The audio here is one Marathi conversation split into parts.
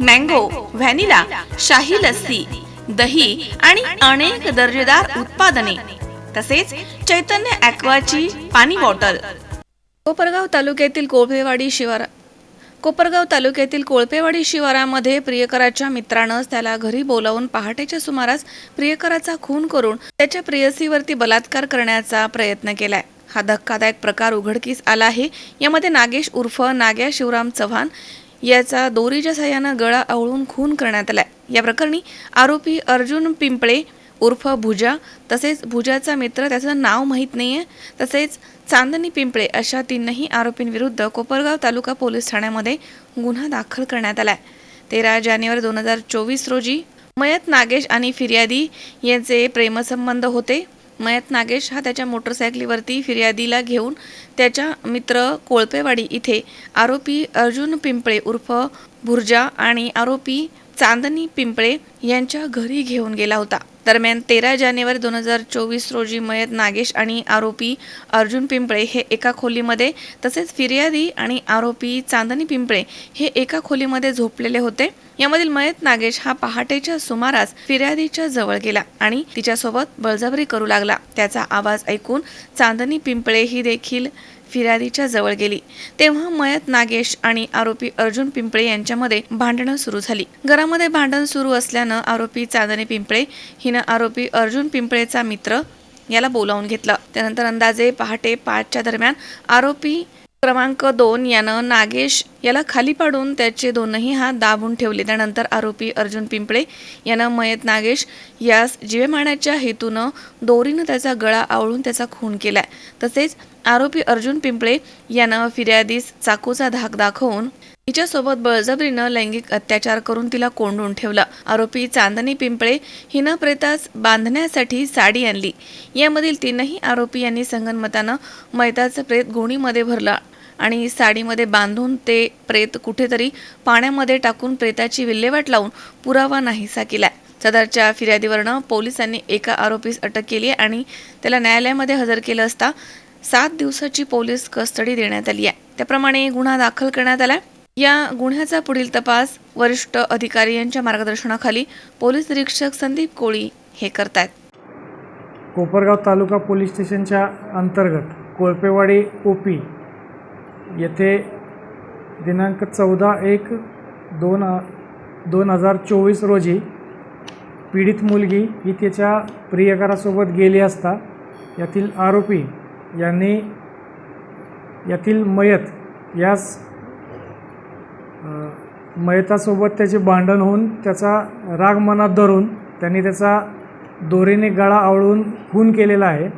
मँगो व्हॅनिला शाही लस्सी दही आणि अनेक दर्जेदार उत्पादने तसेच चैतन्य ॲक्वाची पाणी बॉटल. कोपरगाव तालुक्यातील कोळपेवाडी शिवार कोपरगाव तालुक्यातील कोळपेवाडी शिवारामध्ये प्रियकराच्या मित्रानंच त्याला घरी बोलावून पहाटेच्या सुमारास प्रियकराचा खून करून त्याच्या प्रेयसीवरती बलात्कार करण्याचा प्रयत्न केलाय. हा धक्कादायक प्रकार उघडकीस आला आहे. यामध्ये नागेश उर्फ नाग्या शिवराम चव्हाण याचा दोरीच्या सहाय्यानं गळा आवळून खून करण्यात आलाय. या प्रकरणी आरोपी अर्जुन पिंपळे उर्फ भुजा तसेच भुजाचा मित्र त्याचं नाव माहीत नाहीये. तसेच चांदणी पिंपळे अशा तीनही आरोपींविरुद्ध कोपरगाव तालुका पोलीस ठाण्यामध्ये गुन्हा दाखल करण्यात आलाय. तेरा जानेवारी दोन हजार चोवीस रोजी मयत नागेश आणि फिर्यादी यांचे प्रेमसंबंध होते. मयत नागेश हा त्याच्या मोटरसायकलीवरती फिर्यादीला घेऊन त्याच्या मित्र कोळपेवाडी इथे आरोपी अर्जुन पिंपळे उर्फ भुर्जा आणि आरोपी चांदनी पिंपळे यांच्या घरी घेऊन गेला होता. दरम्यान तेरा जानेवारी दोन हजार चोवीस रोजी मयत नागेश आणि आरोपी अर्जुन पिंपळे हे एका खोलीमध्ये तसेच फिर्यादी आणि आरोपी चांदनी पिंपळे हे एका खोलीमध्ये झोपलेले होते. यामधील मयत नागेश हा पहाटेच्या सुमारास फिर्यादीच्या जवळ गेला आणि तिच्यासोबत बळजबरी करू लागला. त्याचा आवाज ऐकून चांदनी पिंपळे ही देखील फिर्यादीच्या जवळ गेली. तेव्हा मयत नागेश आणि आरोपी अर्जुन पिंपळे यांच्यामध्ये भांडणं सुरू झाली. घरामध्ये भांडण सुरू असल्यानं आरोपी चांदणी पिंपळे हिनं आरोपी अर्जुन पिंपळेचा मित्र याला बोलावून घेतलं. त्यानंतर अंदाजे पहाटे पाचच्या दरम्यान आरोपी क्रमांक दोन यानं नागेश याला खाली पाडून त्याचे दोनही हात दाबून ठेवले. त्यानंतर आरोपी अर्जुन पिंपळे यानं मयत नागेश यास जीवे मारण्याच्या हेतूनं दोरीनं त्याचा गळा आवळून त्याचा खून केलाय. तसेच आरोपी अर्जुन पिंपळे यानं फिर्यादीस चाकूचा धाक दाखवून तिच्यासोबत बळजबरीनं लैंगिक अत्याचार करून तिला कोंडून ठेवलं. आरोपी चांदणी पिंपळे हिनं प्रेतास बांधण्यासाठी साडी आणली. यामधील तीनही आरोपी यांनी संगनमतानं मैताचं प्रेत गोणीमध्ये भरलं. आणि साडीमध्ये बांधून ते प्रेत कुठेतरी पाण्यामध्ये टाकून प्रेताची विल्हेवाट लावून पुरावा नाहीसा केला सदरच्या फिर्यादीवरनं पोलिसांनी एका आरोपीस अटक केली आहे आणि त्याला न्यायालयामध्ये हजर केलं असता सात दिवसाची पोलीस कस्टडी देण्यात आली आहे. त्याप्रमाणे गुन्हा दाखल करण्यात आला या गुन्ह्याचा पुढील तपास वरिष्ठ अधिकारी यांच्या मार्गदर्शनाखाली पोलीस निरीक्षक संदीप कोळी हे करतात कोपरगाव तालुका पोलीस स्टेशनच्या अंतर्गत कोळपेवाडी ओपी येथे दिनांक चौदा एक दोन दोन हजार चोवीस रोजी पीडित मुलगी ही त्याच्या प्रियकरासोबत गेली असता यातील आरोपी यांनी यातील मयत यास मयतासोबत त्याचे भांडण होऊन त्याचा राग मनात धरून त्यांनी त्याचा दोरीने गळा आवळून खून केलेला आहे.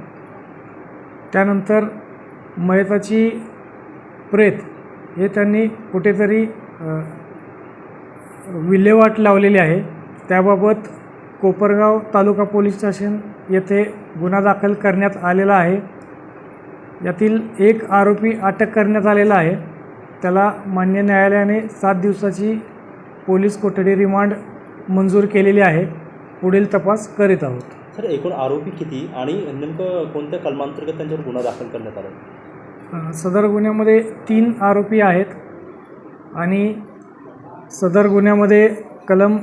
त्यानंतर मयताची प्रेत हे त्यांनी कुठेतरी विल्हेवाट लावलेली आहे. त्याबाबत कोपरगाव तालुका पोलीस स्टेशन येथे गुन्हा दाखल करण्यात आलेला आहे. यातील एक आरोपी अटक करण्यात आलेला आहे. त्याला मान्य न्यायालयाने सात दिवसाची पोलीस कोठडी रिमांड मंजूर केलेली आहे. पुढील तपास करीत आहोत. सर एकूण आरोपी किती आणि नेमकं कोणत्या कलमांतर्गत त्यांच्यावर गुन्हा दाखल करण्यात आला? सदर गुन्ह्यामध्ये तीन आरोपी आहेत आणि सदर गुन्ह्यामध्ये कलम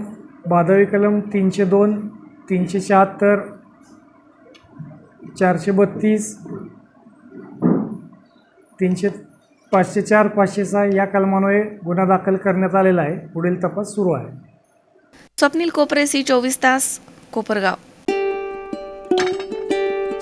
भादवी कलम तीनशे दोन तीनशे शहात्तर चारशे बत्तीस तीनशे पाचशे चार पाचशे सहा या कलमांमुळे गुन्हा दाखल करण्यात आलेला आहे. पुढील तपास सुरू आहे. स्वप्नील कोपरे सी चोवीस तास कोपरगाव.